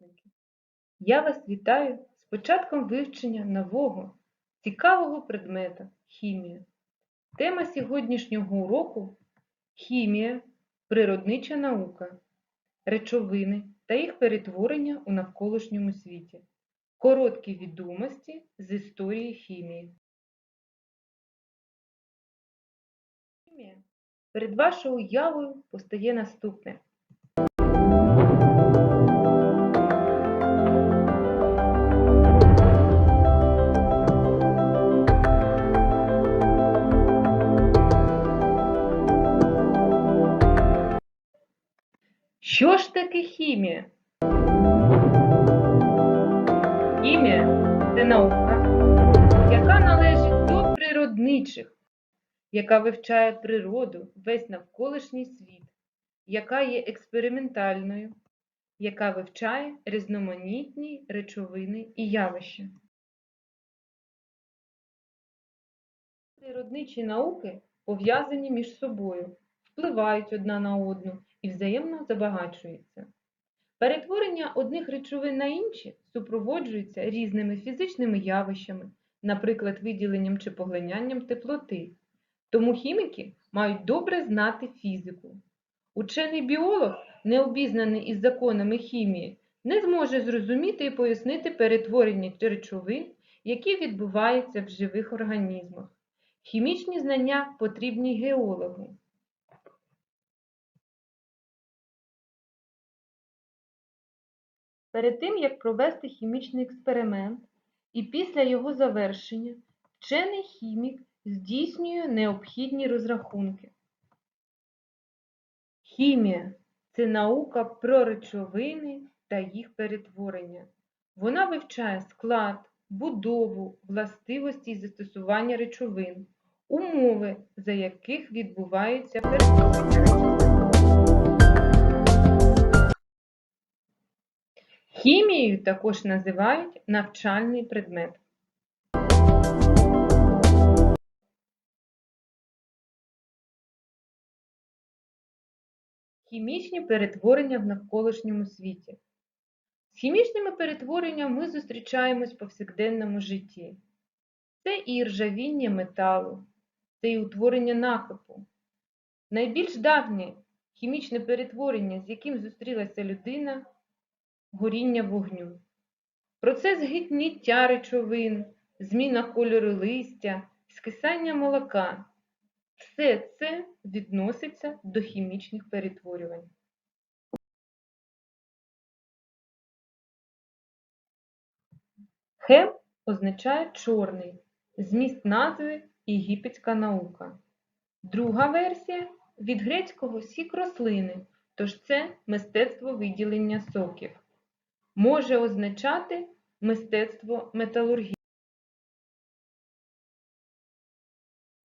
однокласники! Я вас вітаю з початком вивчення нового, цікавого предмета – хімія. Тема сьогоднішнього уроку – хімія, природнича наука, речовини та їх перетворення у навколишньому світі. Короткі відомості з історії хімії. Хімія. Перед вашою уявою постає наступне. Що таке хімія? Хімія це наука, яка належить до природничих, яка вивчає природу, весь навколишній світ, яка є експериментальною, яка вивчає різноманітні речовини і явища. Природничі науки пов'язані між собою, впливають одна на одну і взаємно забагачуються. Перетворення одних речовин на інші супроводжується різними фізичними явищами, наприклад, виділенням чи поглинанням теплоти. Тому хіміки мають добре знати фізику. Учений біолог, не обізнаний із законами хімії, не зможе зрозуміти і пояснити перетворення речовин, які відбуваються в живих організмах. Хімічні знання потрібні геологу. Перед тим, як провести хімічний експеримент і після його завершення, вчений хімік здійснює необхідні розрахунки. Хімія це наука про речовини та їх перетворення. Вона вивчає склад, будову, властивості і застосування речовин, умови, за яких відбуваються перетворення Хімією також називають навчальний предмет. Хімічні перетворення в навколишньому світі. З хімічними перетвореннями ми зустрічаємось в повсякденному житті. Це і ржавіння металу, це і утворення накипу. Найбільш давнє хімічне перетворення, з яким зустрілася людина – горіння вогню. Процес гниття речовин, зміна кольору листя, скисання молока – все це відноситься до хімічних перетворювань. Хем означає чорний, зміст назви єгипетська наука. Друга версія від грецького сік рослини, тож це мистецтво виділення соків. Може означати мистецтво металургії.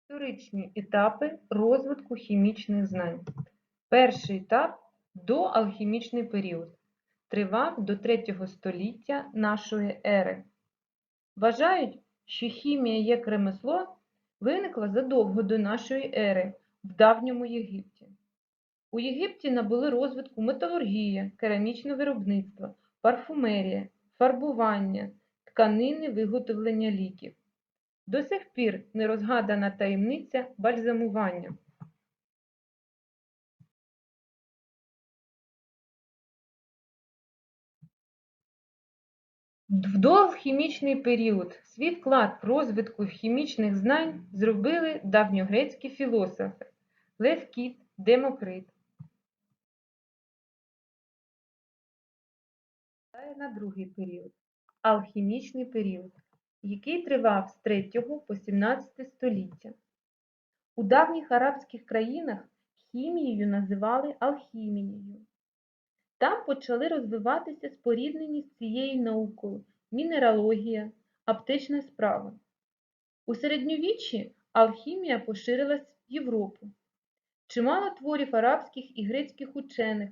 Історичні етапи розвитку хімічних знань. Перший етап доалхімічний період. Тривав до 3 століття нашої ери. Вважають, що хімія як ремесло виникла задовго до нашої ери в давньому Єгипті. У Єгипті набули розвитку металургія, керамічне виробництво, парфумерія, фарбування, тканини виготовлення ліків. До сих пір не розгадана таємниця бальзамування. В доалхімічний період свій вклад в розвитку хімічних знань зробили давньогрецькі філософи Левкіт, Демокрит. На другий період алхімічний період, який тривав з 3 по 17 століття. У давніх арабських країнах хімією називали алхімією. Там почали розвиватися споріднені з цією наукою мінералогія, аптечна справа. У середньовіччі алхімія поширилась в Європу. Чимало творів арабських і грецьких учених,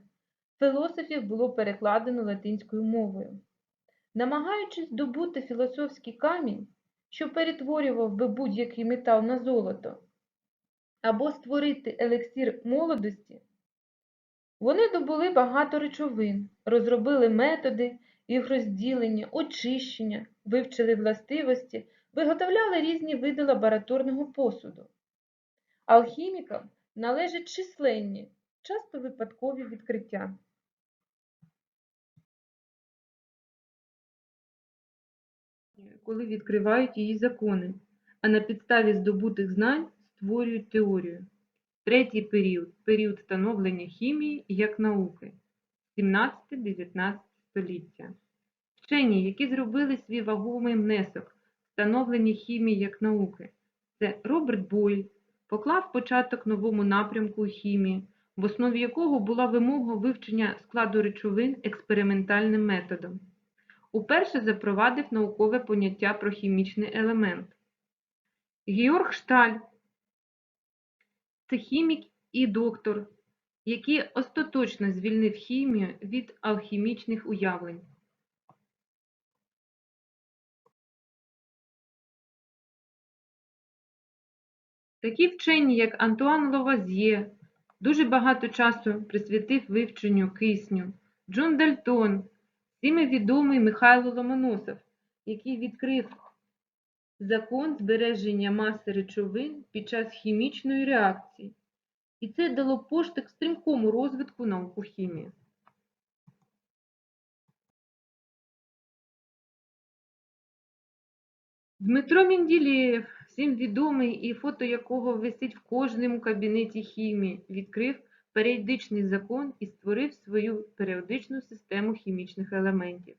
філософів було перекладено латинською мовою. Намагаючись добути філософський камінь, що перетворював би будь-який метал на золото, або створити елексір молодості, Вони добули багато речовин, розробили методи їх розділення, очищення, вивчили властивості, виготовляли різні види лабораторного посуду. Алхімікам належать численні, часто випадкові відкриття. Коли відкривають її закони, а на підставі здобутих знань створюють теорію. Третій період період становлення хімії як науки 17-19 століття. Вчені, які зробили свій вагомий внесок в становлення хімії як науки, це Роберт Бойль, поклав початок новому напрямку хімії, в основі якого була вимога вивчення складу речовин експериментальним методом. Уперше запровадив наукове поняття про хімічний елемент. Георг Шталь це хімік і доктор, який остаточно звільнив хімію від алхімічних уявлень. Такі вчені, як Антуан Лавазьє, дуже багато часу присвятив вивченню кисню, Джон Дальтон, всіми відомий Михайло Ломоносов, який відкрив закон збереження маси речовин під час хімічної реакції. І це дало поштовх стрімкому розвитку науку хімії. Дмитро Менділеєв, всім відомий і фото якого висить в кожному кабінеті хімії, відкрив періодичний закон і створив свою періодичну систему хімічних елементів.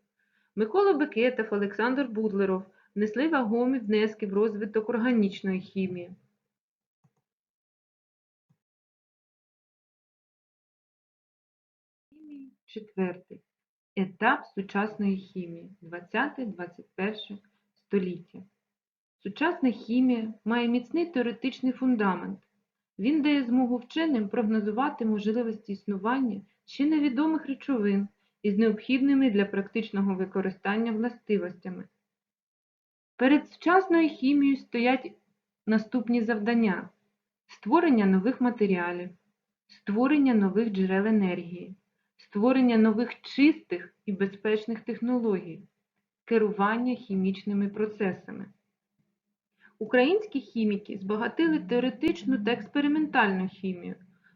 Микола Бекетов, Олександр Будлеров внесли вагомі внески в розвиток органічної хімії. Четвертий. Етап сучасної хімії 20-21 століття. Сучасна хімія має міцний теоретичний фундамент. Він дає змогу вченим прогнозувати можливості існування ще невідомих речовин із необхідними для практичного використання властивостями. Перед сучасною хімією стоять наступні завдання: створення нових матеріалів, створення нових джерел енергії, створення нових чистих і безпечних технологій, керування хімічними процесами. Українські хіміки збагатили теоретичну та експериментальну хімію,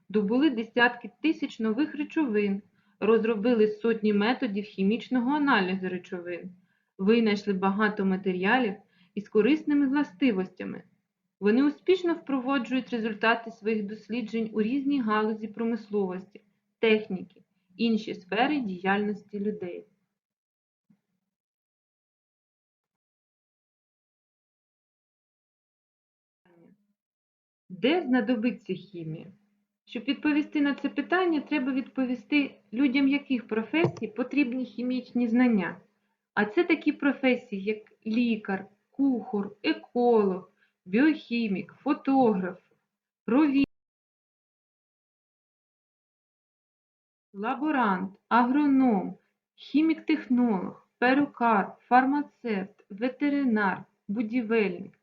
добули десятки тисяч нових речовин, розробили сотні методів хімічного аналізу речовин, винайшли багато матеріалів із корисними властивостями. Вони успішно впроваджують результати своїх досліджень у різні галузі промисловості, техніки, інші сфери діяльності людей. Де знадобиться хімія? Щоб відповісти на це питання, треба відповісти людям яких професій потрібні хімічні знання. А це такі професії, як лікар, кухар, еколог, біохімік, фотограф, провід, лаборант, агроном, хімік-технолог, перукар, фармацевт, ветеринар, будівельник.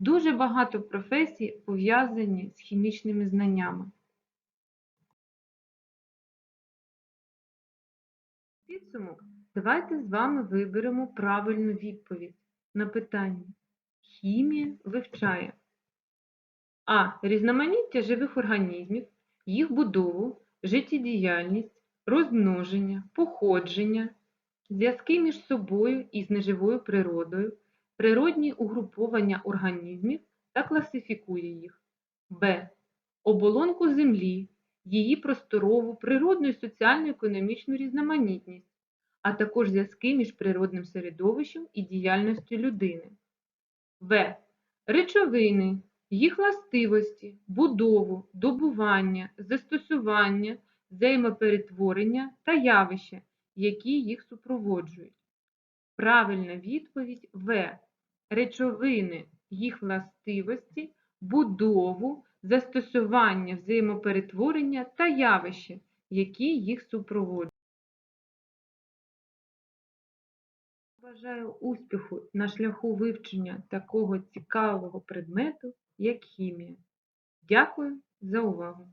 Дуже багато професій пов'язані з хімічними знаннями. Підсумок, давайте з вами виберемо правильну відповідь на питання. Хімія вивчає А. Різноманіття живих організмів, їх будову, життєдіяльність, розмноження, походження, зв'язки між собою і з неживою природою, природні угруповання організмів та класифікує їх. Б. Оболонку Землі, її просторову, природну і соціально-економічну різноманітність, а також зв'язки між природним середовищем і діяльністю людини. В. Речовини, їх властивості, будову, добування, застосування, взаємоперетворення та явища, які їх супроводжують. Правильна відповідь В. Речовини, їх властивості, будову, застосування, взаємоперетворення та явища, які їх супроводжують. Бажаю успіху на шляху вивчення такого цікавого предмету, як хімія. Дякую за увагу!